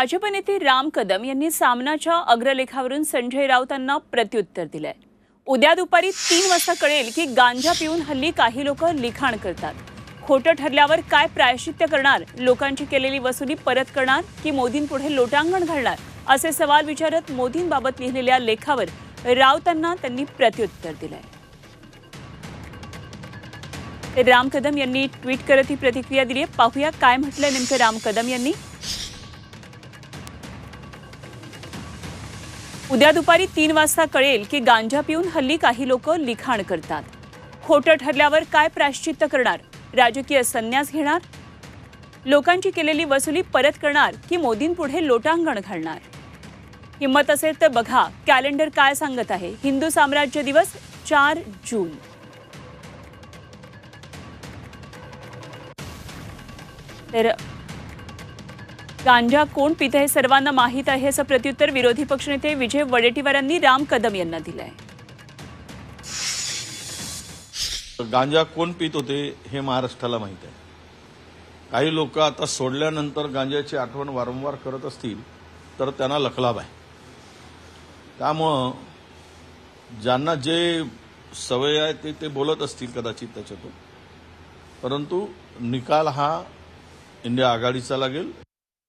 भाजप नेते राम कदम यांनी सामनाच्या अग्रलेखावरून संजय राऊतांना प्रत्युत्तर दिलंय. उद्या दुपारी तीन वाजता कळेल की गांजा पिऊन हल्ली काही लोक लिखाण करतात. खोटं ठरल्यावर काय प्रायश्चित्य करणार? लोकांची केलेली वसुली परत करणार की मोदींपुढे लोटांगण घालणार? असे सवाल विचारत मोदींबाबत लिहिलेल्या लेखावर राऊतांना त्यांनी प्रत्युत्तर दिलंय. राम कदम यांनी ट्विट करत ही प्रतिक्रिया दिली आहे पाहूया काय म्हटलंय नेमकं राम कदम यांनी. उद्या दुपारी तीन वाजता कळेल की गांजा पिऊन हल्ली काही लोक लिखाण करतात. खोटं ठरल्यावर काय प्रायश्चित्त करणार? राजकीय संन्यास घेणार? लोकांची केलेली वसुली परत करणार की मोदींपुढे लोटांगण घालणार? हिंमत असेल तर बघा कॅलेंडर काय सांगत आहे? हिंदू साम्राज्य दिवस चार जून. तर गांजा कोण पित हे सर्वांना माहीत आहे असं प्रत्युत्तर विरोधी पक्षनेते विजय वडेटीवार यांनी राम कदम यांना दिलंय. गांजा कोण पित होते हे महाराष्ट्राला माहीत आहे. काही लोक आता सोडल्यानंतर गांजाची आठवण वारंवार करत असतील तर त्यांना लखलाभ आहे. त्यामुळं ज्यांना जे सवय आहे ते ते बोलत असतील कदाचित त्याच्यातून. परंतु निकाल हा इंडिया आघाडीचा लागेल.